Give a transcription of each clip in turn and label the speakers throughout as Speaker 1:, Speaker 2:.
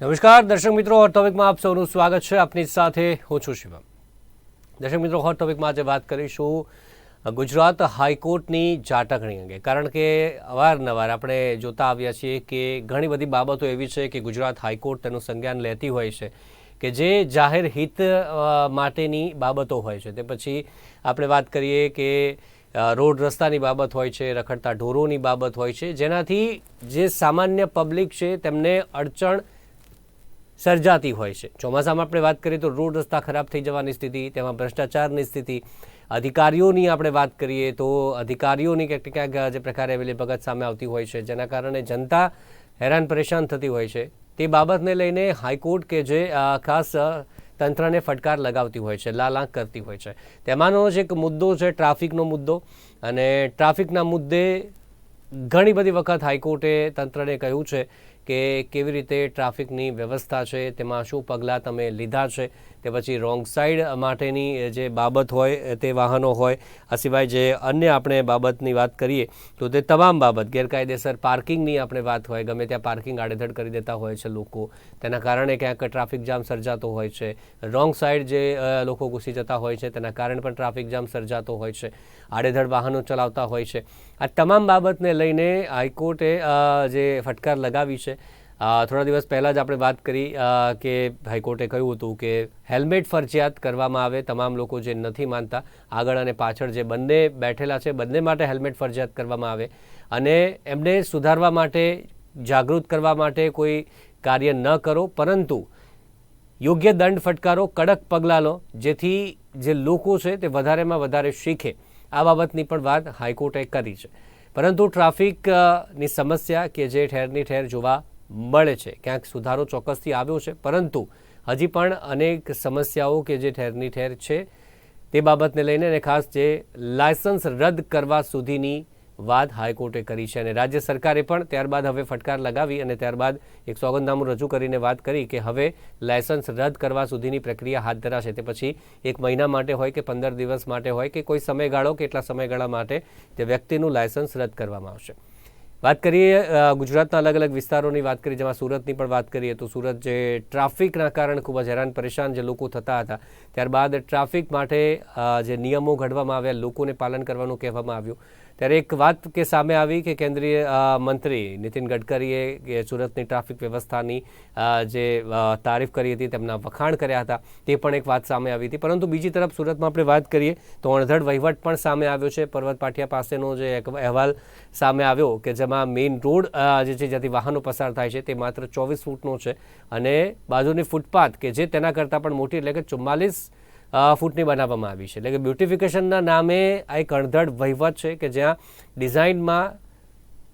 Speaker 1: નમસ્કાર, દર્શક મિત્રો હોટ ટોપિકમાં આપ સૌનું સ્વાગત છે. આપની સાથે હું છું શિવમ. દર્શક મિત્રો હોટ ટોપિકમાં આજે વાત કરીશું ગુજરાત હાઈકોર્ટની જાટકણી અંગે. કારણ કે અવારનવાર આપણે જોતા આવ્યા છીએ કે ઘણી બધી બાબતો એવી છે કે ગુજરાત હાઈકોર્ટ તેનું સંજ્ઞાન લેતી હોય છે કે જે જાહેર હિત માટેની બાબતો હોય છે. તે પછી આપણે વાત કરીએ કે રોડ રસ્તાની બાબત હોય છે, રખડતા ઢોરોની બાબત હોય છે. જેનાથી જે સામાન્ય પબ્લિક છે તેમને અડચણ સર્જાતી હોય છે. ચોમાસામાં આપણે વાત કરીએ તો રોડ રસ્તા ખરાબ થઈ જવાની સ્થિતિ, તેમાં ભ્રષ્ટાચારની સ્થિતિ. અધિકારીઓની આપણે વાત કરીએ તો અધિકારીઓની ક્યાંક ક્યાંક જે પ્રકારે ભગત સામે આવતી હોય છે, જેના કારણે જનતા હેરાન પરેશાન થતી હોય છે. તે બાબતને લઈને હાઈકોર્ટ કે જે ખાસ તંત્રને ફટકાર લગાવતી હોય છે, લાલ આંખ કરતી હોય છે. તેમાંનો જ એક મુદ્દો છે, ટ્રાફિકનો મુદ્દો. અને ટ્રાફિકના મુદ્દે ઘણી બધી વખત હાઈકોર્ટે તંત્રને કહ્યું છે કે કેવી રીતે ટ્રાફિકની વ્યવસ્થા છે તેમાં શું પગલાં તમે લીધા છે? તે પછી રોંગ સાઈડ માટેની જે બાબત હોય તે વાહનો હોય, આ સિવાય જે અન્ય આપણે બાબતની વાત કરીએ, તો તે તમામ બાબત, ગેરકાયદેસર પાર્કિંગની આપણે વાત હોય, ગમે ત્યાં પાર્કિંગ આડેધડ કરી દેતા હોય છે લોકો, તેના કારણે ક્યાંક ટ્રાફિક જામ સર્જાતો હોય છે. રોંગ સાઈડ જે લોકો ઘૂસી જતા હોય છે, તેના કારણે પણ ટ્રાફિક જામ સર્જાતો હોય છે. આડેધડ વાહનો ચલાવતા હોય છે. આ તમામ બાબતને લઈને હાઈકોર્ટે જે ફટકાર લગાવી છે થોડા દિવસ પહેલાં જ આપણે વાત કરી કે હાઈકોર્ટે કહ્યું હતું કે હેલ્મેટ ફરજિયાત કરવામાં આવે, તમામ લોકો જે નથી માનતા, આગળ અને પાછળ જે બંને બેઠેલા છે, બંને માટે હેલ્મેટ ફરજિયાત કરવામાં આવે. અને એમને સુધારવા માટે, જાગૃત કરવા માટે કોઈ કાર્ય ન કરો, પરંતુ યોગ્ય દંડ ફટકારો, કડક પગલાં લો, જેથી જે લોકો છે તે વધારેમાં વધારે શીખે. આ બાબતની પણ વાત હાઈકોર્ટે કરી છે. પરંતુ ટ્રાફિકની સમસ્યા કે જે ઠેરની ઠેર જોવા મળે છે. ક્યાંક સુધારો ચોક્કસથી આવ્યો છે, પરંતુ હજી પણ અનેક સમસ્યાઓ કે જે ઠેરની ઠેર છે તે બાબતને લઈને અને ખાસ જે લાયસન્સ રદ કરવા સુધીની વાત હાઈકોર્ટે કરી છે અને રાજ્ય સરકારે પણ ત્યારબાદ હવે ફટકાર લગાવી અને ત્યારબાદ એક સોગંદનામું રજૂ કરીને વાત કરી કે હવે લાયસન્સ રદ કરવા સુધીની પ્રક્રિયા હાથ ધરાશે. તે પછી એક મહિના માટે હોય કે પંદર દિવસ માટે હોય કે કોઈ સમયગાળો કે એટલા સમયગાળા માટે તે વ્યક્તિનું લાયસન્સ રદ કરવામાં આવશે. વાત કરીએ ગુજરાતના અલગ અલગ વિસ્તારોની વાત કરીએ, જેમાં સુરતની પણ વાત કરીએ, તો સુરત જે ટ્રાફિકના કારણે ખૂબ જ હેરાન પરેશાન જે લોકો થતા હતા, ત્યારબાદ ટ્રાફિક માટે જે નિયમો ઘડવામાં આવ્યા, લોકોને પાલન કરવાનું કહેવામાં આવ્યું. ત્યારે એક વાત કે સામે આવી કે કેન્દ્રીય મંત્રી નીતિન ગડકરીએ કે સુરતની ટ્રાફિક વ્યવસ્થાની જે તારીફ કરી હતી, તેમના વખાણ કર્યા હતા, તે પણ એક વાત સામે આવી હતી. પરંતુ બીજી તરફ સુરતમાં આપણે વાત કરીએ તો અણધડ વહીવટ પણ સામે આવ્યો છે. પર્વત પાટિયા પાસેનો જે એક અહેવાલ સામે આવ્યો કે જેમાં મેઇન રોડ જે છે, જ્યાંથી વાહનો પસાર થાય છે, તે માત્ર ચોવીસ ફૂટનો છે. અને બાજુની ફૂટપાથ કે જે તેના કરતાં પણ મોટી, એટલે કે ચુમ્માલીસ ફૂટની બનાવવામાં આવી છે. એટલે કે બ્યુટિફિકેશનના નામે આ એક અણધડ વહીવટ છે કે જ્યાં ડિઝાઇનમાં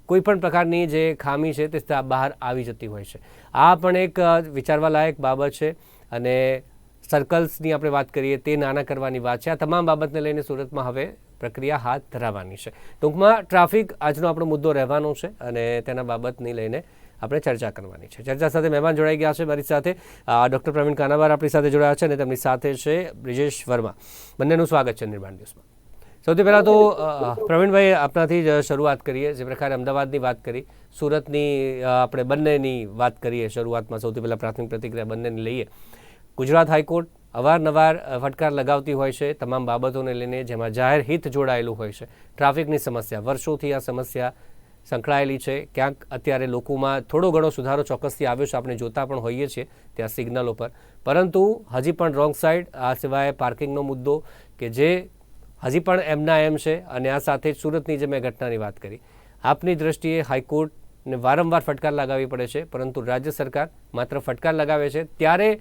Speaker 1: કોઈપણ પ્રકારની જે ખામી છે તે બહાર આવી જતી હોય છે. આ પણ એક વિચારવાલાયક વિચારવા લાયક બાબત છે અને સર્કલ્સની આપણે વાત કરીએ તે નાના કરવાની વાત છે. આ તમામ બાબતને લઈને સુરતમાં હવે પ્રક્રિયા હાથ ધરાવવાની છે. ટૂંકમાં ટ્રાફિક આજનો આપણો મુદ્દો રહેવાનો છે અને તેના બાબતની લઈને આપણે ચર્ચા કરવાની છે. ચર્ચા સાથે મહેમાન જોડાઈ ગયા છે મારી સાથે. ડૉક્ટર પ્રવીણ કાનાવાર આપણી સાથે જોડાયા છે અને તેમની સાથે છે બ્રિજેશ વર્મા. બંનેનું સ્વાગત છે નિર્માણ ન્યૂઝમાં. સૌથી પહેલાં તો પ્રવીણભાઈ આપનાથી જ શરૂઆત કરીએ. જે પ્રકારે અમદાવાદની વાત કરી, સુરતની આપણે બંનેની વાત કરીએ શરૂઆતમાં સૌથી પહેલાં પ્રાથમિક પ્રતિક્રિયા બંનેની લઈએ. ગુજરાત હાઈકોર્ટ અવારનવાર ફટકાર લગાવતી હોય છે. તમામ બાબતોને લઈને જેમાં જાહેર હિત જોડાયેલું હોય છે. ટ્રાફિકની સમસ્યા, વર્ષોથી આ સમસ્યા સંકળાયેલી છે. ક્યાંક અત્યારે લોકોમાં થોડો ઘણો સુધારો ચોક્કસથી આવ્યો છે. આપણે જોતા પણ હોઈએ છીએ ત્યાં સિગ્નલો પર. પરંતુ હજી પણ રોંગ સાઈડ, આ સિવાય પાર્કિંગનો મુદ્દો કે જે હજી પણ એમના એમ છે અને આ સાથે જ સુરતની જે મેં ઘટનાની વાત કરી. આપની દ્રષ્ટિએ હાઈકોર્ટને વારંવાર ફટકાર લગાવવી પડે છે, પરંતુ રાજ્ય સરકાર માત્ર ફટકાર લગાવે છે. ત્યારે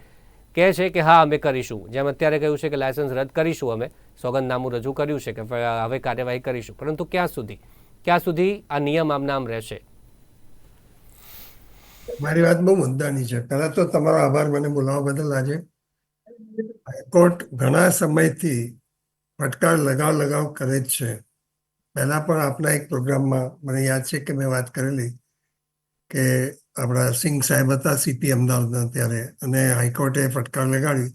Speaker 1: કહે છે કે હા, અમે કરીશું. જેમ અત્યારે કહ્યું છે કે લાયસન્સ રદ કરીશું અમે. સોગંદનામું રજૂ કર્યું છે કે હવે કાર્યવાહી કરીશું. પરંતુ ક્યાં સુધી? ક્યાં સુધી આ નિયમ આમનામ રહેશે?
Speaker 2: મારી વાત બહુ મુદ્દાની છે. પહેલા તો તમારો આભાર મને બોલાવવા બદલ આજે. હાઈકોર્ટ ઘણા સમયથી ફટકાર લગાવ લગાવ કરે જ છે. પહેલા પણ આપના એક પ્રોગ્રામમાં મને યાદ છે કે મેં વાત કરેલી કે આપણા સિંઘ સાહેબ હતા સીપી અમદાવાદના ત્યારે અને હાઈકોર્ટે ફટકાર લગાડી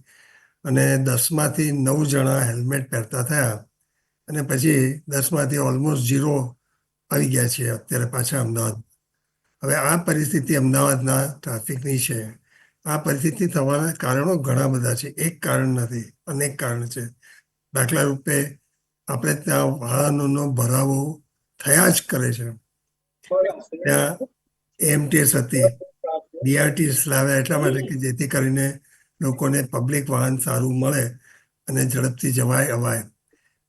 Speaker 2: અને દસમાંથી નવ જણા હેલ્મેટ પહેરતા થયા અને પછી દસમાંથી ઓલમોસ્ટ ઝીરો આવી ગયા છે અત્યારે પાછા અમદાવાદ. હવે આ પરિસ્થિતિ અમદાવાદના ટ્રાફિકની છે. આ પરિસ્થિતિ થવાના કારણો ઘણા બધા છે. એક કારણ નથી, અનેક કારણ છે. દાખલા રૂપે આપણે ત્યાં વાહનોનો ભરાવો થયા જ કરે છે. ત્યાં એમટીએસ હતી. બીઆરટીએસ લાવ્યા એટલા માટે કે જેથી કરીને લોકોને પબ્લિક વાહન સારું મળે અને ઝડપથી જવાય અવાય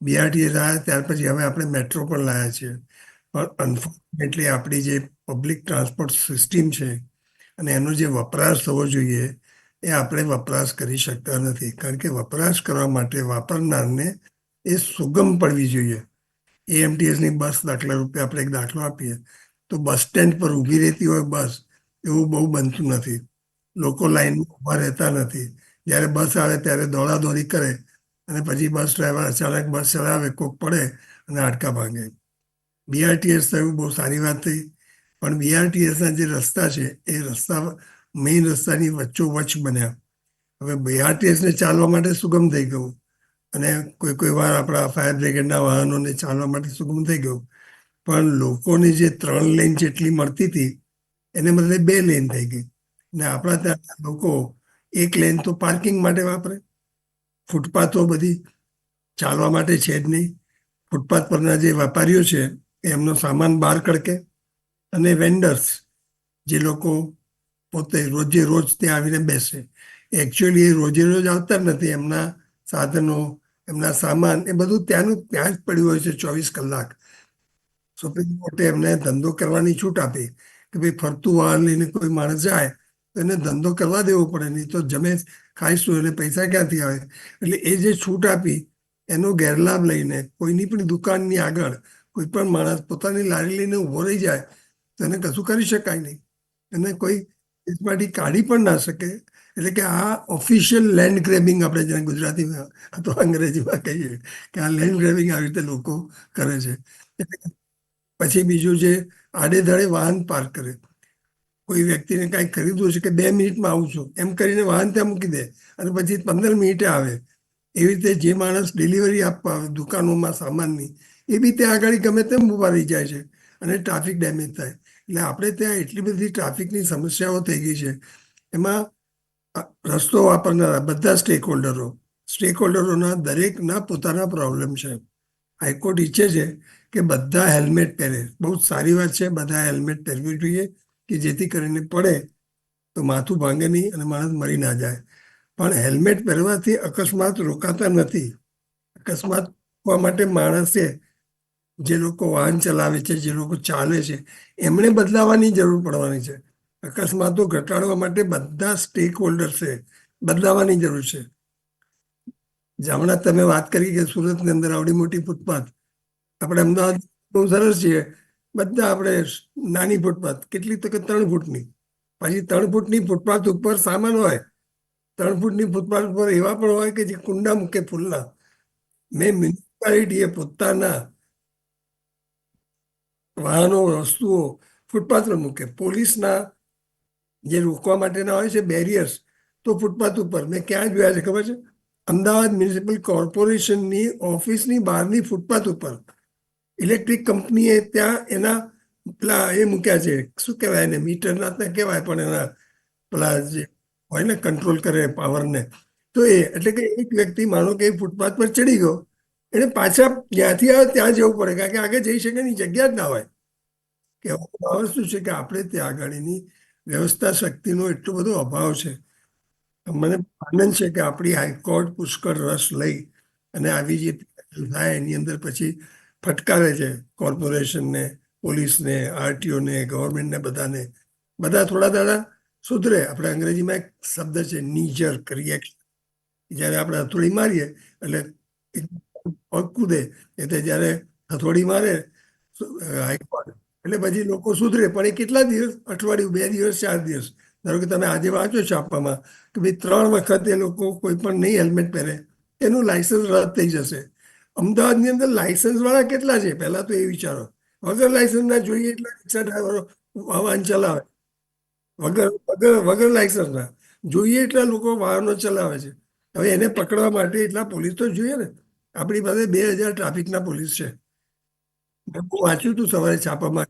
Speaker 2: બીઆરટીએસ આવ્યા ત્યાર પછી હવે આપણે મેટ્રો પણ લાવ્યા છીએ. પણ અનફોર્ચ્યુનેટલી આપણી જે પબ્લિક ટ્રાન્સપોર્ટ સિસ્ટમ છે અને એનો જે વપરાશ થવો જોઈએ, એ આપણે વપરાશ કરી શકતા નથી. કારણ કે વપરાશ કરવા માટે વાપરનારને એ સુગમ પડવી જોઈએ. એએમટીએસની બસ દાખલા રૂપે આપણે એક દાખલો આપીએ, તો બસ સ્ટેન્ડ પર ઊભી રહેતી હોય બસ, એવું બહુ બનતું નથી. લોકો લાઈનમાં ઊભા રહેતા નથી. જ્યારે બસ આવે ત્યારે દોડાદોડી કરે અને પછી બસ ડ્રાઈવર અચાનક બસ ચલાવે, કોક પડે અને હાડકા ભાંગે. બીઆરટીએસ થયું બહુ સારી વાત થઈ. પણ બીઆરટીએસના જે રસ્તા છે, એ રસ્તા મેઇન રસ્તાની વચ્ચોવચ્ચ બન્યા. હવે બીઆરટીએસને ચાલવા માટે સુગમ થઈ ગયું. અને કોઈ કોઈ વાર આપણા ફાયર બ્રિગેડના વાહનોને ચાલવા માટે સુગમ થઈ ગયું. પણ લોકોને જે ત્રણ લેન જેટલી મળતી હતી, એને બદલે બે લેન થઈ ગઈ. ને આપણા ત્યાં લોકો એક લેન તો પાર્કિંગ માટે વાપરે. ફૂટપાથો બધી ચાલવા માટે છે જ નહીં. ફૂટપાથ પરના જે વેપારીઓ છે એમનો સામાન બહાર કડકે અને વેન્ડર્સ જે લોકો પોતે રોજે રોજ ત્યાં આવીને બેસે. એકચ્યુઅલી એ રોજે રોજ આવતા નથી. એમના સાધનો, એમના સામાન એ બધું ત્યાંનું ત્યાં જ પડ્યું હોય છે ચોવીસ કલાક. સુપ્રીમ કોર્ટે એમને ધંધો કરવાની છૂટ આપી કે ભાઈ ફરતું વાહન લઈને કોઈ માણસ જાય તો એને ધંધો કરવા દેવો પડે, નહીં તો જમે ખાઈશું એટલે પૈસા ક્યાંથી આવે? એટલે એ જે છૂટ આપી એનો ગેરલાભ લઈને કોઈની પણ દુકાનની આગળ કોઈ પણ માણસ પોતાની લારી લઈને ઊભો રહી જાય, તો એને કશું કરી શકાય નહીં. એને કોઈ મ્યુનિસિપાલિટી કાઢી પણ ના શકે. એટલે કે આ ઓફિશિયલ લેન્ડ ગ્રેબિંગ આપણે જેને ગુજરાતીમાં અથવા અંગ્રેજીમાં કહીએ, કે આ લેન્ડ ગ્રેબિંગ આવી રીતે લોકો કરે છે. પછી બીજું જે આડેધડે વાહન પાર્ક કરે. કોઈ વ્યક્તિને કાંઈ ખરીદવું છે કે બે મિનિટમાં આવું છું, એમ કરીને વાહન ત્યાં મૂકી દે અને પછી પંદર મિનિટે આવે. એવી રીતે જે માણસ ડિલિવરી આપવા આવે, દુકાનોમાં સામાનની એ બી ત્યાં આગળ ગમે તેમ ઊભા જાય છે અને ટ્રાફિક ડેમેજ થાય. એટલે આપણે ત્યાં એટલી બધી ટ્રાફિકની સમસ્યાઓ થઈ ગઈ છે. એમાં રસ્તો વાપરનારા બધા સ્ટેક હોલ્ડરો સ્ટેક હોલ્ડરોના દરેકના પોતાના પ્રોબ્લેમ છે. હાઈકોર્ટ ઈચ્છે છે કે બધા હેલ્મેટ પહેરે. બહુ સારી વાત છે, બધા હેલ્મેટ પહેરવી જોઈએ કે જેથી કરીને પડે તો માથું ભાંગે નહીં અને માણસ મરી ના જાય. પણ હેલ્મેટ પહેરવાથી અકસ્માત રોકાતા નથી. અકસ્માત હોવા માટે માણસે જે લોકો વાહન ચલાવે છે, જે લોકો ચાલે છે એમણે બદલાવાની જરૂર પડવાની છે. અકસ્માતો ઘટાડવા માટે બધા સ્ટેક હોલ્ડર્સે બદલાવાની જરૂર છે. હમણાં તમે વાત કરી કે સુરતની અંદર આવડી મોટી ફૂટપાથ. આપણે અમદાવાદ બહુ સરસ છીએ. બધા આપણે નાની ફૂટપાથ, કેટલી તો કે ત્રણ ફૂટની. પછી ત્રણ ફૂટની ફૂટપાથ ઉપર સામાન હોય. ત્રણ ફૂટની ફૂટપાથ ઉપર એવા પણ હોય કે જે કુંડા મૂકે ફૂલના. મેં મ્યુનિસિપાલિટીએ પોતાના વાહનો, વસ્તુઓ ફૂટપાથ પર મૂકે પોલીસના જે રોકવા માટેના હોય છે બેરિયર્સ તો ફૂટપાથ ઉપર. મેં ક્યાં જોયા છે ખબર છે? અમદાવાદ મ્યુનિસિપલ કોર્પોરેશનની ઓફિસની બહારની ફૂટપાથ ઉપર. ઇલેક્ટ્રિક કંપનીએ ત્યાં એના પેલા એ મૂક્યા છે. શું કહેવાય એને? મીટરના ત્યાં કહેવાય, પણ એના પેલા જે હોય ને, કંટ્રોલ કરે પાવરને. તો એ, એટલે કે એક વ્યક્તિ માનો કે ફૂટપાથ પર ચડી ગયો. એને પાછા જ્યાંથી આવે, ત્યાં જવું પડે. કારણ કે આગળ જઈ શકે એની જગ્યા જ ના હોય. કે અભાવ શું છે કે આપણે ત્યાં આગળની વ્યવસ્થા શક્તિનો એટલો બધો અભાવ છે. મને આનંદ છે કે આપણી હાઈકોર્ટ પુષ્કળ રસ લઈ અને આવી જે થાય, એની અંદર પછી ફટકારે છે કોર્પોરેશનને, પોલીસને, આરટીઓને, ગવર્મેન્ટને બધાને. બધા થોડા દાડા સુધરે. આપણે અંગ્રેજીમાં એક શબ્દ છે નીજર રિએક્શન જ્યારે આપણે હથોડી મારીએ, એટલે પગ કૂદે એટલે જ્યારે હથોડી મારે હાઈકોર્ટ. એટલે પછી લોકો સુધરે. પણ એ કેટલા દિવસ? અઠવાડિયું, બે દિવસ, ચાર દિવસ. ધારો કે તમે આજે વાંચો છાપામાં કે ભાઈ ત્રણ વખત એ લોકો કોઈ પણ નહીં હેલ્મેટ પહેરે, એનું લાયસન્સ રદ થઈ જશે. અમદાવાદની અંદર લાયસન્સ વાળા કેટલા છે? પહેલા તો એ વિચારો. વગર લાયસન્સ ના જોઈએ એટલા રિક્ષા ડ્રાઈવરો વાહન ચલાવે. વગર વગર વગર લાયસન્સ ના. જોઈએ એટલા લોકો વાહનો ચલાવે છે. હવે એને પકડવા માટે એટલા પોલીસ તો જોઈએ ને. આપણી પાસે બે હજાર ટ્રાફિકના પોલીસ છે. વાંચ્યું હતું સવારે છાપામાં?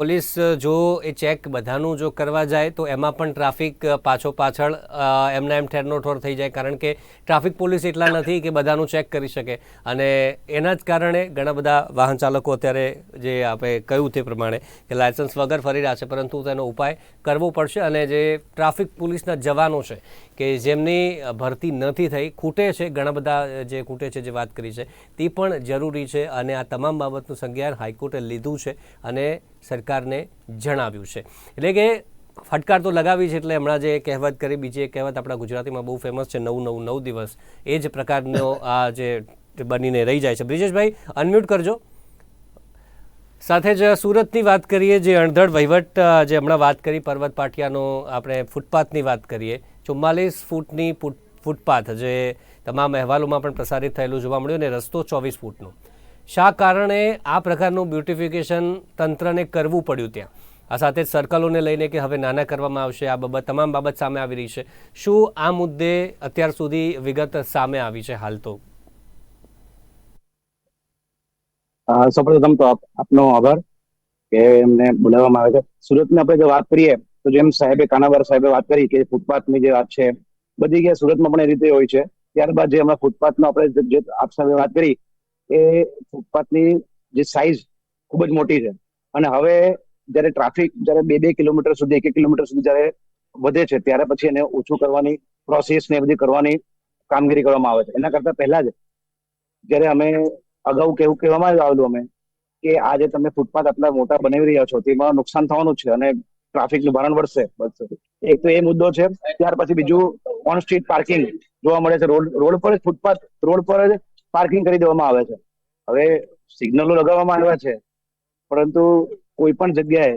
Speaker 1: પોલીસ જો એ ચેક બધાનું જો કરવા જાય, તો એમાં પણ ટ્રાફિક પાછો પાછળ એમના એમ ઠેરનો ઠોર થઈ જાય. કારણ કે ટ્રાફિક પોલીસ એટલા નથી કે બધાનું ચેક કરી શકે. અને એના જ કારણે ઘણા બધા વાહન ચાલકો અત્યારે જે આપણે કહ્યું તે પ્રમાણે કે લાયસન્સ વગર ફરી રહ્યા છે. પરંતુ તેનો ઉપાય કરવો પડશે અને જે ટ્રાફિક પોલીસના જવાનો છે કે જેમની ભરતી નથી થઈ, ખૂટે છે, ઘણા બધા જે ખૂટે છે, જે વાત કરી છે, તે પણ જરૂરી છે અને આ તમામ બાબતનું સંજ્ઞાન હાઈકોર્ટે લીધું છે અને સરકારને જણાવ્યું છે. એટલે કે ફટકાર તો લગાવી છે એટલે હમણાં જે કહેવત કરી, બીજી એક કહેવત આપણા ગુજરાતીમાં બહુ ફેમસ છે, નવ નવ નવ દિવસ. એ જ પ્રકારનો આ જે બનીને રહી જાય છે. બ્રિજેશભાઈ અનમ્યુટ કરજો. સાથે જ સુરતની વાત કરીએ, જે અણધડ વહીવટ જે હમણાં વાત કરી, પર્વત પાટિયાનો આપણે ફૂટપાથની વાત કરીએ ચુમ્માલીસ ફૂટની ફૂટ- ફૂટપાથ જે તમામ અહેવાલોમાં પણ પ્રસારિત થયેલું જોવા મળ્યું અને રસ્તો ચોવીસ ફૂટનો. શા કારણે આ પ્રકારનું બ્યુટિફિકેશન તંત્રને કરવું પડ્યું ત્યાં? આ સાથે જ સર્કલોને લઈને કે હવે નાના કરવામાં આવશે, આ બાબત, તમામ બાબત સામે આવી રહી છે. શું આ મુદ્દે અત્યાર સુધી વિગત સામે આવી છે હાલ તો?
Speaker 3: સૌપ્રથમ તો આપનો આભાર કે એમને બોલાવવામાં આવે છે. સુરતની આપણે જો વાત કરીએ તો જેમ સાહેબે કાનાવાર સાહેબે વાત કરી કે ફૂટપાથની જે વાત છે, બધી જગ્યાએ સુરતમાં પણ એ રીતે હોય છે. ત્યારબાદ જે હમણાં ફૂટપાથનો આપણે જે- આપ સાહેબે વાત કરી, એ ફૂટપાથની જે સાઇઝ ખૂબ જ મોટી છે. અને હવે જ્યારે ટ્રાફિક જ્યારે બે બે કિલોમીટર સુધી, એક એક કિલોમીટર સુધી જ્યારે વધે છે, ત્યારે પછી એને ઓછું કરવાની પ્રોસેસ ને બધી કરવાની કામગીરી કરવામાં આવે છે. એના કરતા પહેલા જ જ્યારે અમે અગાઉ કેવું કહેવામાં આવેલું અમે કે આ જે તમે ફૂટપાથ આટલા મોટા બનાવી રહ્યા છો, તેમાં નુકસાન થવાનું છે. અને ટ્રાફિકનું ભારણ વધશે એક તો એ મુદ્દો છે, ત્યાર પછી બીજું ઓન સ્ટ્રીટ પાર્કિંગ જોવા મળે છે, રોડ રોડ પર ફૂટપાથ રોડ પર જ પાર્કિંગ કરી દેવામાં આવે છે. હવે સિગ્નલો લગાવવામાં આવ્યા છે, પરંતુ કોઈ પણ જગ્યાએ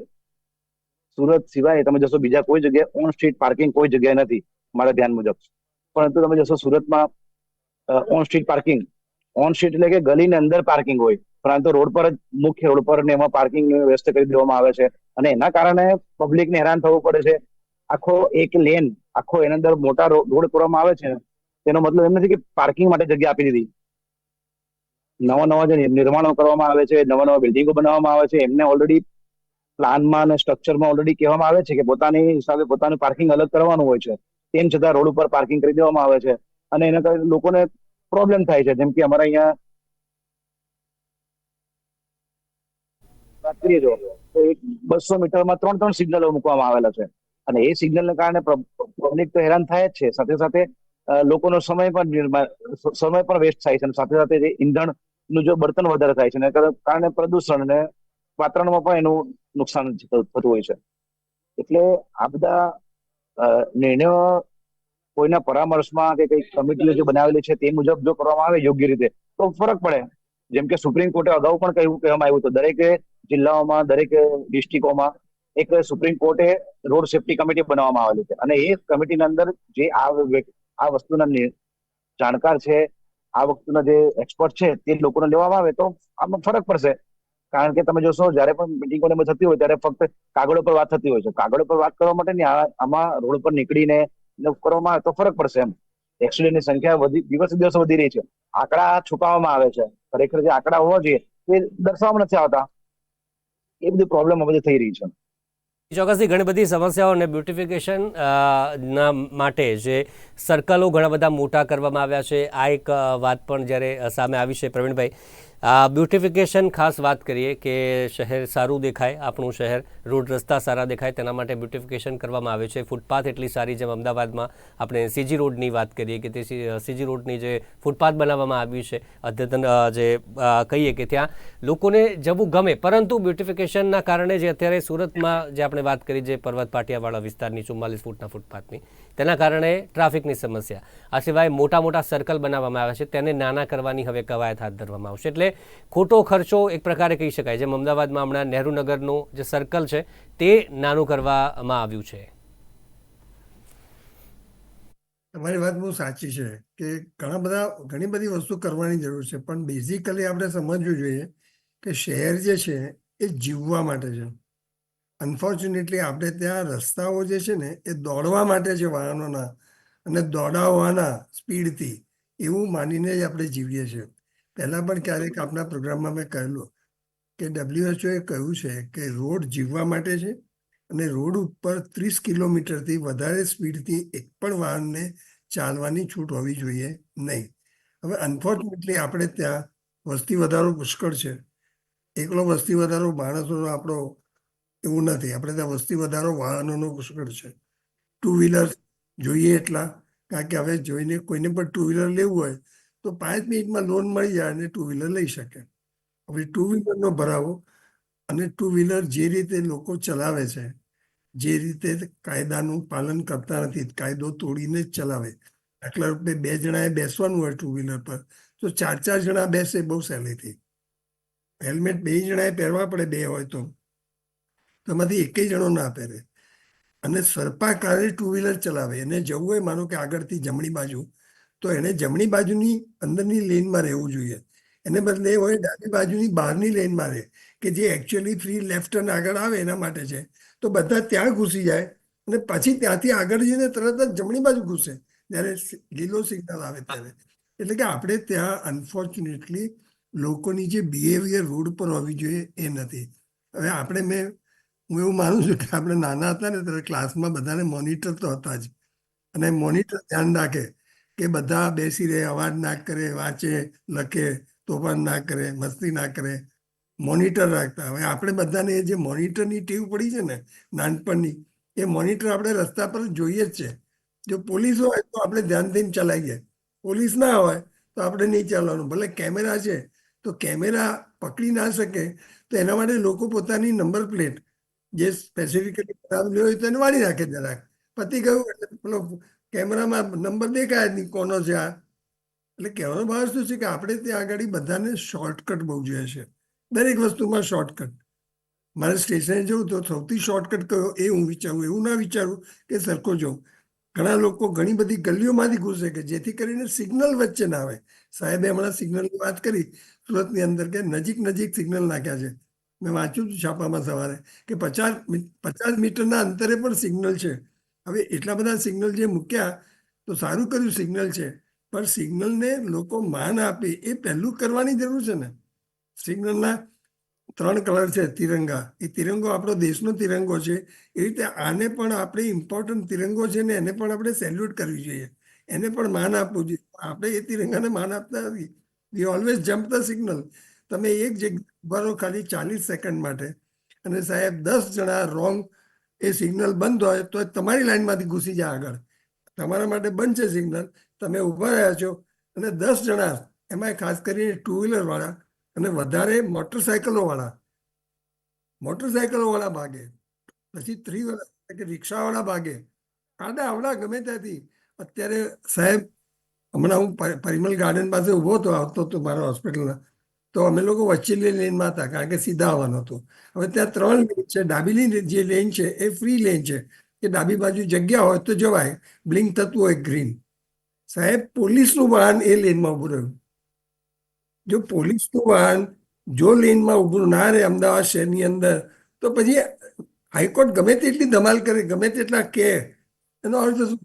Speaker 3: સુરત સિવાય તમે જશો બીજા કોઈ જગ્યાએ ઓન સ્ટ્રીટ પાર્કિંગ કોઈ જગ્યાએ નથી, મારા ધ્યાન મુજબ. પરંતુ તમે જશો સુરતમાં on street parking on street એટલે કે ગલીની અંદર પાર્કિંગ હોય. પરંતુ રોડ પર જ મુખ્ય રોડ પર ને એમાં પાર્કિંગ વ્યવસ્થા કરી દેવામાં આવે છે. અને એના કારણે પબ્લિકને હેરાન થવું પડે છે. આખો એક લેન આખો એના અંદર મોટા રોડ કરવામાં આવે છે. તેનો મતલબ એમ નથી કે પાર્કિંગ માટે જગ્યા આપી દીધી. નવા નવા જે નિર્માણો કરવામાં આવે છે, નવા નવા બિલ્ડિંગો બનાવવામાં આવે છે. એમને ઓલરેડી પ્લાનમાં અને સ્ટ્રક્ચરમાં ઓલરેડી કહેવામાં આવે છે કે પોતાની હિસાબે પોતાનું પાર્કિંગ અલગ કરવાનું હોય છે. તેમ છતાં રોડ ઉપર પાર્કિંગ કરી દેવામાં આવે છે. અને એના કારણે લોકોને પ્રોબ્લેમ થાય છે. જેમ કે અમારા અહીંયા વાત કરીએ જો, તો એક બસો મીટરમાં ત્રણ ત્રણ સિગ્નલો મૂકવામાં આવેલા છે. અને એ સિગ્નલને કારણે પબ્લિક તો હેરાન થાય જ છે. સાથે સાથે લોકોનો સમય પણ સમય પણ વેસ્ટ થાય છે. અને સાથે સાથે જે ઈંધણનું જો બળતણ વધારે થાય છે એના કારણે- પ્રદૂષણ અને વાતાવરણમાં પણ એનું નુકસાન થતું હોય છે. એટલે આ બધા નિર્ણયો કોઈના પરામર્શમાં કે કઈ કમિટીઓ જે બનાવેલી છે તે મુજબ જો કરવામાં આવે યોગ્ય રીતે, તો ફરક પડે. જેમ કે સુપ્રીમ કોર્ટે અગાઉ પણ કહ્યું, કહેવામાં આવ્યું હતું, દરેક જિલ્લાઓમાં, દરેક ડિસ્ટ્રિક્ટોમાં એક સુપ્રીમ કોર્ટે રોડ સેફટી કમિટી બનાવવામાં આવેલી છે. અને એ કમિટીની અંદર જે આ આ વસ્તુના જાણકાર છે, આ વસ્તુના જે એક્સપર્ટ છે, તે લોકોને લેવામાં આવે તો આમાં ફરક પડશે. કારણ કે તમે જોશો, જ્યારે પણ મિટિંગો થતી હોય, ત્યારે ફક્ત કાગળો પર વાત થતી હોય છે. કાગળો પર વાત કરવા માટે આમાં રોડ પર નીકળીને કરવામાં આવે તો ફરક પડશે એમ. એક્સિડન્ટની સંખ્યા વધી, દિવસે દિવસે વધી રહી છે. આંકડા છુપાવવામાં આવે છે. ખરેખર જે આંકડા હોવા જોઈએ, તે દર્શાવવામાં નથી આવતા. એ બધી પ્રોબ્લેમ બધી થઈ રહી છે.
Speaker 1: ચોક્કસથી ઘણી બધી સમસ્યાઓ અને બ્યુટિફિકેશન ના માટે જે સર્કલો ઘણા બધા મોટા કરવામાં આવ્યા છે. આ એક વાત પણ જ્યારે સામે આવી છે પ્રવીણભાઈ. બ્યુટિફિકેશન ખાસ વાત કરીએ કે શહેર સારું દેખાય, આપણું શહેર રોડ રસ્તા સારા દેખાય, તેના માટે બ્યુટિફિકેશન કરવામાં આવે છે. ફૂટપાથ એટલી સારી જેમ અમદાવાદમાં આપણે સીજી રોડની વાત કરીએ કે તે સીજી રોડની જે ફૂટપાથ બનાવવામાં આવ્યું છે, અદ્યતન જે કહીએ કે ત્યાં લોકોને જવું ગમે, પરંતુ બ્યુટિફિકેશનના કારણે જે અત્યારે સુરતમાં જે આપણે વાત કરી જે પર્વત પાટિયાવાળા વિસ્તારની ચુમ્માલીસ ફૂટના ફૂટપાથની. તેના કારણે ટ્રાફિકની સમસ્યા. આ સિવાય મોટા મોટા સર્કલ બનાવવામાં આવ્યા છે, તેને નાના કરવાની હવે કવાયત હાથ ધરવામાં આવશે. એટલે ખોટો ખર્ચો એક પ્રકારે કહી શકાય. જેમ અમદાવાદમાં હમણાં નહેરુનગરનું જે સર્કલ છે, તે નાનું કરવામાં આવ્યું છે.
Speaker 2: તમારી વાત બહુ સાચી છે કે ઘણા બધા, ઘણી બધી વસ્તુ કરવાની જરૂર છે. પણ બેઝિકલી આપણે સમજવું જોઈએ કે શહેર જે છે, એ જીવવા માટે છે. અનફોર્ચ્યુનેટલી આપણે ત્યાં રસ્તાઓ જે છે ને, એ દોડવા માટે છે વાહનોના. અને દોડાવવાના સ્પીડથી એવું માનીને જ આપણે જીવીએ છીએ. પહેલાં પણ ક્યારેક આપણા પ્રોગ્રામમાં મેં કહેલું કે ડબ્લ્યુએચઓએ કહ્યું છે કે રોડ જીવવા માટે છે અને રોડ ઉપર ત્રીસ કિલોમીટરથી વધારે સ્પીડથી એક પણ વાહનને ચાલવાની છૂટ હોવી જોઈએ નહીં. હવે અનફોર્ચ્યુનેટલી આપણે ત્યાં વસ્તી વધારો પુષ્કળ છે. એકલો વસ્તી વધારો માણસોનો આપણો એવું નથી. આપણે ત્યાં વસ્તી વધારો વાહનોનો પુષ્કળ છે. ટુ વ્હીલર જોઈએ એટલા. કારણ કે હવે જોઈને કોઈને પણ ટુ વ્હીલર લેવું હોય તો પાંચ મિનિટમાં લોન મળી જાય અને ટુ વ્હીલર લઈ શકે. હવે ટુ વ્હીલરનો ભરાવો અને ટુ વ્હીલર જે રીતે લોકો ચલાવે છે, જે રીતે કાયદાનું પાલન કરતા નથી, કાયદો તોડીને જ ચલાવે. દાખલા રૂપે બે જણાએ બેસવાનું હોય ટુ વ્હીલર પર, તો ચાર ચાર જણા બેસે બહુ સહેલીથી. હેલ્મેટ બે જણાએ પહેરવા પડે બે હોય તો. તેમાંથી એકેય જણો ના પહેરે. અને સર્પાકારે ટુ વ્હીલર ચલાવે. એને જવું હોય, માનો કે આગળથી જમણી બાજુ, તો એને જમણી બાજુની અંદરની લેનમાં રહેવું જોઈએ. એને બદલે એ હોય ડાબી બાજુની બહારની લેનમાં રહે, કે જે એકચ્યુઅલી ફ્રી લેફ્ટ અને આગળ આવે એના માટે છે. તો બધા ત્યાં ઘૂસી જાય અને પછી ત્યાંથી આગળ જઈને તરત જ જમણી બાજુ ઘૂસે, જ્યારે લીલો સિગ્નલ આવે ત્યારે. એટલે કે આપણે ત્યાં અનફોર્ચ્યુનેટલી લોકોની જે બિહેવિયર રોડ પર હોવી જોઈએ એ નથી. હવે આપણે મેં હું એવું માનું છું કે આપણે નાના હતા ને ત્યારે ક્લાસમાં બધાને મોનિટર તો હતા જ. અને મોનિટર ધ્યાન રાખે કે બધા બેસી રહે, અવાજ ના કરે, વાંચે, લખે, તોફાન ના કરે, મસ્તી ના કરે. મોનિટર રાખતા. હવે આપણે બધાને જે મોનિટરની ટીવ પડી છે ને નાનપણની, એ મોનિટર આપણે રસ્તા પર જોઈએ જ છે. જો પોલીસ હોય તો આપણે ધ્યાન દઈને ચલાવીએ. પોલીસ ના હોય તો આપણે નહીં ચાલવાનું ભલે કેમેરા છે, તો કેમેરા પકડી ના શકે તો એના માટે લોકો પોતાની નંબર પ્લેટ જે સ્પેસિફિકલી બનાવેલી હોય તો એને વાળી રાખે જરાક. પતી ગયું એટલે પેલો કેમેરામાં નંબર દેખાય નહીં, કોનો છે આ? એટલે કહેવાનો ભાવ શું છે કે આપણે ત્યાં આગળ બધાને શોર્ટકટ બહુ જોઈએ છે. દરેક વસ્તુમાં શોર્ટકટ મારે સ્ટેશને જવું તો સૌથી શોર્ટકટ કયો? એ હું વિચારું, એવું ના વિચારું કે સરખો જાઉં ઘણા લોકો ઘણી બધી ગલીઓમાંથી ઘૂસે કે જેથી કરીને સિગ્નલ વચ્ચે ના આવે. સાહેબે હમણાં સિગ્નલની વાત કરી, સુરતની અંદર કે નજીક નજીક સિગ્નલ નાખ્યા છે. મેં વાંચ્યું હતું છાપામાં સવારે કે પચાસ પચાસ મીટરના અંતરે પણ સિગ્નલ છે. હવે એટલા બધા સિગ્નલ જે મૂક્યા તો સારું કર્યું સિગ્નલ છે. પણ સિગ્નલને લોકો માન આપે એ પહેલું કરવાની જરૂર છે ને. સિગ્નલના ત્રણ કલર છે, તિરંગા. એ તિરંગો આપણો દેશનો તિરંગો છે. એ રીતે આને પણ આપણે ઇમ્પોર્ટન્ટ તિરંગો છે ને એને પણ આપણે સેલ્યુટ કરવી જોઈએ. એને પણ માન આપવું જોઈએ. આપણે એ તિરંગાને માન આપતા નથી. We always jump the signal તમે એક જગ્યા ભરો ખાલી ચાલીસ સેકન્ડ માટે. અને સાહેબ, દસ જણા રોંગ એ સિગ્નલ બંધ હોય તો તમારી લાઈનમાંથી ઘૂસી જાય આગળ. તમારા માટે બંધ છે સિગ્નલ તમે ઊભા રહ્યા છો અને દસ જણા એમાં ખાસ કરીને ટુ વ્હીલર વાળા અને વધારે મોટરસાયકલો વાળા. મોટરસાયકલો વાળા ભાગે. પછી થ્રી કે રિક્ષાવાળા ભાગે. આડા આવડા ગમે ત્યાંથી. અત્યારે સાહેબ, હમણાં હું પરિમલ ગાર્ડન પાસે ઊભો હતો, આવતો હતો મારા હોસ્પિટલના તો અમે લોકો વચ્ચેની લેનમાં હતા, કારણ કે સીધા આવવાનું હતું. હવે ત્યાં ત્રણ લેન છે. ડાબીની જે લેન છે, એ ફ્રી લેન છે. કે ડાબી બાજુ જગ્યા હોય તો જવાય. બ્લિંક થતું હોય ગ્રીન સાહેબ, પોલીસનું વાહન એ લેનમાં ઊભું રહ્યું. જો પોલીસનું વાહન જો લેનમાં ઊભું ના રહે, અમદાવાદ શહેરની અંદર, તો પછી હાઈકોર્ટ ગમે તેટલી ધમાલ કરે, ગમે તેટલા કે, એનો અર્થ શું?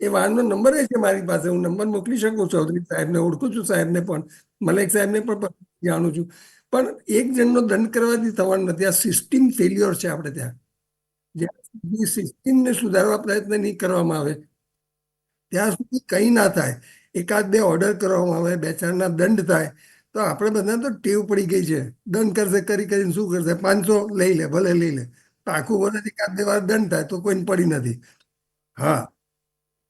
Speaker 2: એ વાહનનો નંબર એ છે મારી પાસે. હું નંબર મોકલી શકું? ચૌધરી સાહેબને ઓળખું છું, સાહેબને પણ, મલેક સાહેબને પણ જાણું છું. પણ એક જણનો દંડ કરવાથી થવાનું નથી. આ સિસ્ટમ ફેલ્યોર છે આપણે ત્યાં. જ્યાં સિસ્ટમને સુધારવા પ્રયત્ન નહીં કરવામાં આવે, ત્યાં સુધી કંઈ ના થાય. એકાદ બે ઓર્ડર કરવામાં આવે, બે ચારના દંડ થાય, તો આપણે બધા તો ટેવ પડી ગઈ છે. દંડ કરશે, કરી કરીને શું કરશે? પાંચસો લઈ લે, ભલે લઈ લે. તો આખું વર્ષ એકાદ બે વાર દંડ થાય તો કોઈને પડી નથી. હા.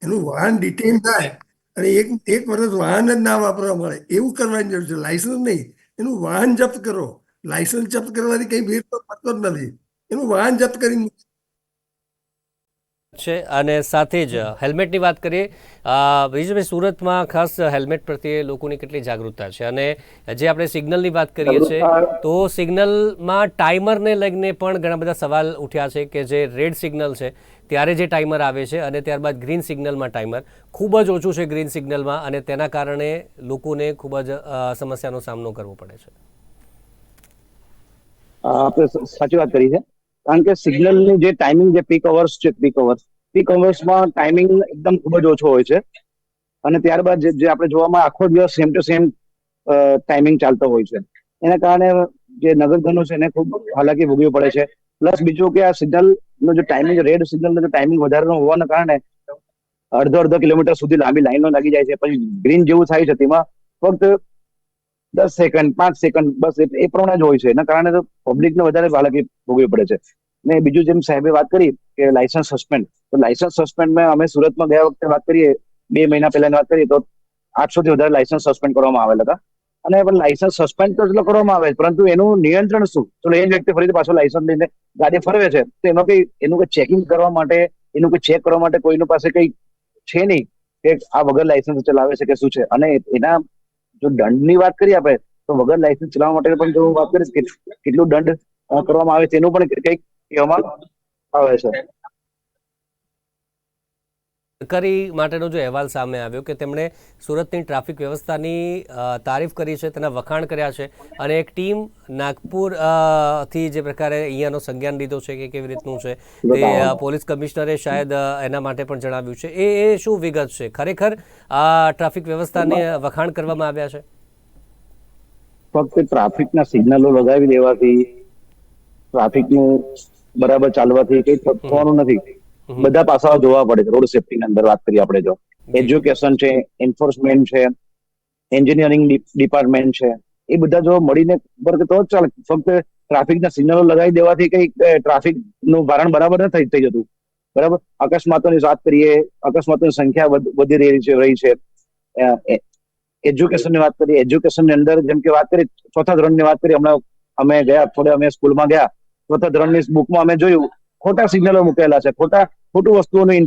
Speaker 2: એનું વાહન ડિટેન થાય. અને એક એક વર્ષ વાહન જ ના વાપરવા મળે. એવું કરવાની જરૂર છે. લાયસન્સ નહીં. એનું વાહન જપ્ત કરો. લાયસન્સ જપ્ત કરવાથી કઈ ભેદ તો પડતો જ નથી. એનું વાહન જપ્ત કરી
Speaker 1: છે અને સાથે જ હેલ્મેટની વાત કરીએ બીજું બ્રિજભાઈ સુરતમાં ખાસ હેલ્મેટ પ્રત્યે લોકોની કેટલી જાગૃતતા છે? અને જે આપણે સિગ્નલની વાત કરીએ છીએ તો સિગ્નલમાં ટાઈમરને લઈને પણ ઘણા બધા સવાલ ઉઠ્યા છે કે જે રેડ સિગ્નલ છે ત્યારે જે ટાઈમર આવે છે અને ત્યારબાદ ગ્રીન સિગ્નલમાં ટાઈમર ખૂબ જ ઓછું છે ગ્રીન સિગ્નલમાં અને તેના કારણે લોકોને ખૂબ જ સમસ્યાનો સામનો કરવો પડે છે.
Speaker 3: આપણે સાચી વાત કરી છે. કારણ કે સિગ્નલની જે ટાઈમિંગ જે પીક અવર્સ છે પીક અવર્સ પીક અવર્સમાં ટાઈમિંગ એકદમ ખૂબ જ ઓછો હોય છે. અને ત્યારબાદ જે આપણે જોવામાં આખો દિવસ સેમ ટુ સેમ ટાઈમિંગ ચાલતો હોય છે. એના કારણે જે નગરજનો છે એને ખૂબ હાલાકી ભોગવી પડે છે. પ્લસ બીજું કે આ સિગ્નલ નો જે ટાઈમિંગ રેડ સિગ્નલ નો જે ટાઈમિંગ વધારે હોવાના કારણે અડધો અડધો કિલોમીટર સુધી લાંબી લાઈનો લાગી જાય છે. પછી ગ્રીન જેવું થાય છે તેમાં ફક્ત દસ સેકન્ડ પાંચ સેકન્ડ બસ એ પ્રમાણે જ હોય છે. એના કારણે તો પબ્લિકને વધારે હાલાકી ભોગવી પડે છે. ને બીજું જેમ સાહેબે વાત કરી કે લાયસન્સ સસ્પેન્ડ તો લાયસન્સ સસ્પેન્ડમાં અમે સુરતમાં ગયા વખતે વાત કરીએ, બે મહિના પહેલાની વાત કરીએ તો આઠસો થી વધારે લાયસન્સ સસ્પેન્ડ કરવામાં આવેલા હતા. અને લાયસન્સ સસ્પેન્ડ તો એટલો કરવામાં આવે છે, પરંતુ એનું નિયંત્રણ શું? ચલો એ જ વ્યક્તિ ફરીથી પાછો લાયસન્સ લઈને ગાડી ફરવે છે. તો એનો કઈ એનું કઈ ચેકિંગ કરવા માટે એનું કઈ ચેક કરવા માટે કોઈનું પાસે કઈ છે નહીં કે આ વગર લાયસન્સ ચલાવે છે કે શું છે? અને એના જો દંડની વાત કરીએ આપણે તો વગર લાયસન્સ ચલાવવા માટે પણ જો વાત કરીશ કેટલું દંડ કરવામાં આવે તેનું પણ કંઈક કહેવામાં આવે છે.
Speaker 1: સરકારી માટેનો જો અહેવાલ સામે આવ્યો કે તેમણે સુરતની ટ્રાફિક વ્યવસ્થાની તારીફ કરી છે તેના વખાણ કર્યા છે અને એક ટીમ નાગપુરથી જે પ્રકારે અહીંયાનો સંજ્ઞાન લીધો છે કે કેવી રીતનું છે તે પોલીસ કમિશનરે શાયદ એના માટે પણ જણાવ્યું છે. એ એ શું વિગત છે? ખરેખર આ ટ્રાફિક વ્યવસ્થાને વખાણ કરવામાં આવ્યા છે?
Speaker 3: ફક્ત ટ્રાફિકના સિગ્નલો લગાવી દેવાથી ટ્રાફિકનું બરાબર ચાલવાથી કંઈ થવાનું નથી. બધા પાસાઓ જોવા પડે છે. રોડ સેફ્ટીની અંદર વાત કરીએ આપણે જો. એજ્યુકેશન છે એન્ફોર્સમેન્ટ છે એન્જિનિયરિંગ ડિપાર્ટમેન્ટ છે. એ બધા જો મળીને વર્ક તો ચાલે ફક્ત ટ્રાફિકના સિગ્નલો લગાવી દેવાથી કઈ ટ્રાફિકનું ભારણ બરાબર ન થઈ જતું. બરાબર? અકસ્માતોની વાત કરીએ અકસ્માતોની સંખ્યા વધી રહી છે રહી છે. એજ્યુકેશનની વાત કરીએ એજ્યુકેશનની અંદર જેમ કે વાત કરી ચોથા ધોરણની વાત કરી હમણાં અમે ગયા થોડે અમે સ્કૂલમાં ગયા ચોથા ધોરણની બુકમાં અમે જોયું ખોટા સિગ્નલો મૂકેલા છે, ખોટા ખોટું વસ્તુઓની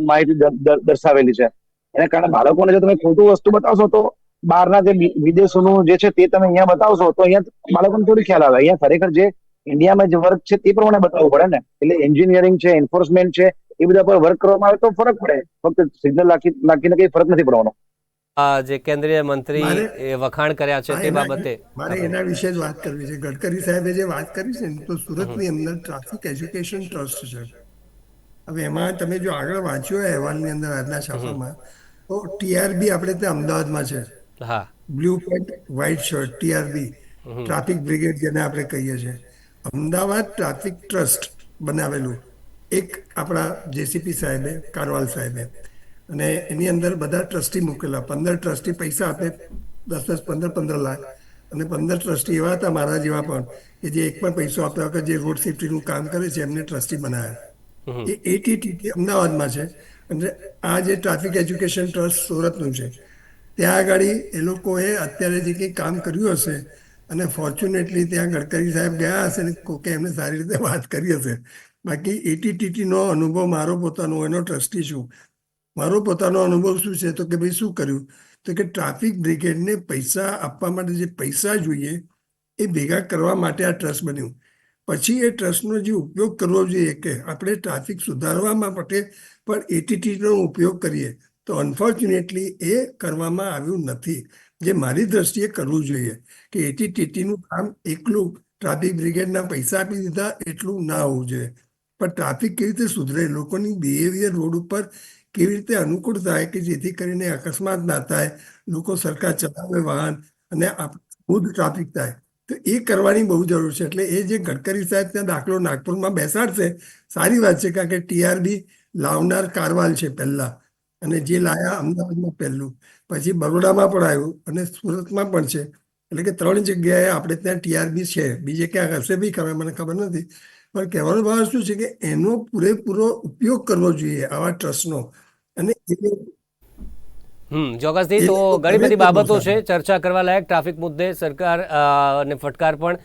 Speaker 3: માહિતી દર- દર- દર્શાવેલી છે. એના કારણે બાળકોને જો તમે ખોટું વસ્તુ બતાવશો તો બહારના જે વિદેશોનું જે છે તે તમે અહીંયા બતાવશો તો અહીંયા બાળકોને થોડી ખ્યાલ આવે. અહીંયા ખરેખર જે ઇન્ડિયામાં જે વર્ક છે તે પ્રમાણે બતાવવું પડે ને. એટલે એન્જિનિયરિંગ છે એન્ફોર્સમેન્ટ છે, એ બધા પર વર્ક કરવામાં આવે તો ફરક પડે. ફક્ત સિગ્નલ નાખી, નાખીને કઈ ફરક નથી પડવાનો.
Speaker 1: જે કેન્દ્રીય મંત્રી એ વખાણ કર્યા છે તે બાબતે.
Speaker 2: મારે એના વિશે જ વાત કરવી છે. ગડકરી સાહેબે જે વાત કરી છે તો સુરતની અંદર ટ્રાફિક એજ્યુકેશન ટ્રસ્ટ છે. હવે એમાં તમે જો આગળ વાંચ્યો અહેવાલની અંદર આજના છાપામાં તો ટીઆરબી આપણે ત્યાં અમદાવાદમાં છે.
Speaker 1: હા.
Speaker 2: Blue pant white shirt TRB traffic brigade જેને આપણે કહીએ છીએ. અમદાવાદ ટ્રાફિક ટ્રસ્ટ બનાવેલું એક આપણા જેસીપી સાહેબે કારવાલ સાહેબે. અને એની અંદર બધા ટ્રસ્ટી મૂકેલા. પંદર ટ્રસ્ટી પૈસા આપે. દસ દસ પંદર પંદર લાખ. અને પંદર ટ્રસ્ટી એવા હતા મારા જેવા પણ કે જે એક પણ પૈસો આપ્યા વગર જે રોડ સેફ્ટીનું કામ કરે છે એમને ટ્રસ્ટી બનાવ્યા એ એટીટી અમદાવાદમાં છે. અને આ જે ટ્રાફિક એજ્યુકેશન ટ્રસ્ટ સુરતનું છે. ત્યાં આગળ એ લોકોએ અત્યારે જે કંઈ કામ કર્યું હશે અને ફોર્ચ્યુનેટલી ત્યાં ગડકરી સાહેબ ગયા હશે ને કોકે એમને સારી રીતે વાત કરી હશે. બાકી એટીટીટીનો અનુભવ મારો પોતાનો એનો ટ્રસ્ટી છું. મારો પોતાનો અનુભવ શું છે? તો કે ભાઈ શું કર્યું? તો કે ટ્રાફિક બ્રિગેડને પૈસા આપવા માટે જે પૈસા જોઈએ, એ ભેગા કરવા માટે આ ટ્રસ્ટ બન્યું. પછી એ ટ્રસ્ટનો જે ઉપયોગ કરવો જોઈએ કે આપણે ટ્રાફિક સુધારવા માટે પણ એટીટીનો ઉપયોગ કરીએ, તો અનફોર્ચ્યુનેટલી એ કરવામાં આવ્યું નથી. જે મારી દ્રષ્ટિએ કરવું જોઈએ કે એટીટીટીનું કામ એકલું ટ્રાફિક બ્રિગેડના પૈસા આપી દીધા એટલું ના હોવું જોઈએ. પણ ટ્રાફિક કેવી રીતે સુધરે? લોકોની બિહેવિયર રોડ ઉપર કેવી રીતે અનુકૂળ થાય કે જેથી કરીને અકસ્માત ના થાય, લોકો સરકાર ચલાવે વાહન અને ખુદ ટ્રાફિક થાય. તો એ કરવાની બહુ જરૂર છે. એટલે એ જે ગડકરી સાહેબ ત્યાં દાખલો નાગપુરમાં બેસાડશે, સારી વાત છે, કારણ કે ટીઆરબી લાવનાર કારવાલ છે પહેલા. અને જે લાયા અમદાવાદમાં પહેલું. પછી બરોડામાં પણ આવ્યું અને સુરતમાં પણ છે. એટલે કે ત્રણ જગ્યાએ આપણે ત્યાં ટીઆરબી છે. બીજે ક્યાંક હશે બી ખબર, મને ખબર નથી. પણ કહેવાનો ભાવ શું છે કે એનો પૂરેપૂરો ઉપયોગ કરવો જોઈએ આવા ટ્રસ્ટનો. અને એ
Speaker 1: હમ ચોક્કસથી. તો ઘણી બધી બાબતો છે ચર્ચા કરવા લાયક ટ્રાફિક મુદ્દે સરકાર અને ને ફટકાર પણ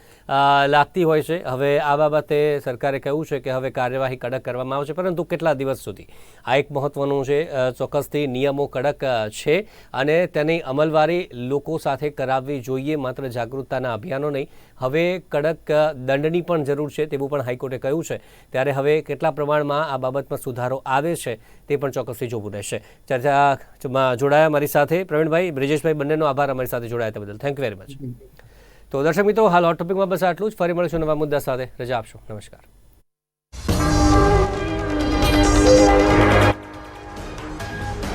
Speaker 1: લાગતી હોય છે. હવે આ બાબતે સરકારે કહ્યું છે કે હવે કાર્યવાહી કડક કરવામાં આવશે પરંતુ કેટલા દિવસ સુધી? આ એક મહત્વનું છે ચોક્કસથી નિયમો કડક છે અને તેની અમલવારી લોકો સાથે કરાવવી જોઈએ માત્ર જાગૃતતાના અભિયાનો નહીં. હવે કડક દંડની પણ જરૂર છે તેવું પણ હાઈકોર્ટે કહ્યું છે. ત્યારે હવે કેટલા પ્રમાણમાં આ બાબતમાં સુધારો આવે છે તે પણ ચોક્કસથી જોવું રહેશે. ચર્ચામાં જોડાયા મારી સાથે. પ્રવીણભાઈ બ્રિજેશભાઈ બંનેનો આભાર અમારી સાથે જોડાયા તે બદલ. થેન્ક યુ વેરી મચ તો દર્શક મિત્રો હાલ હોટ ટોપિકમાં બસ આટલું જ. ફરી મળીશું નવા મુદ્દા સાથે. રજા આપશો. નમસ્કાર.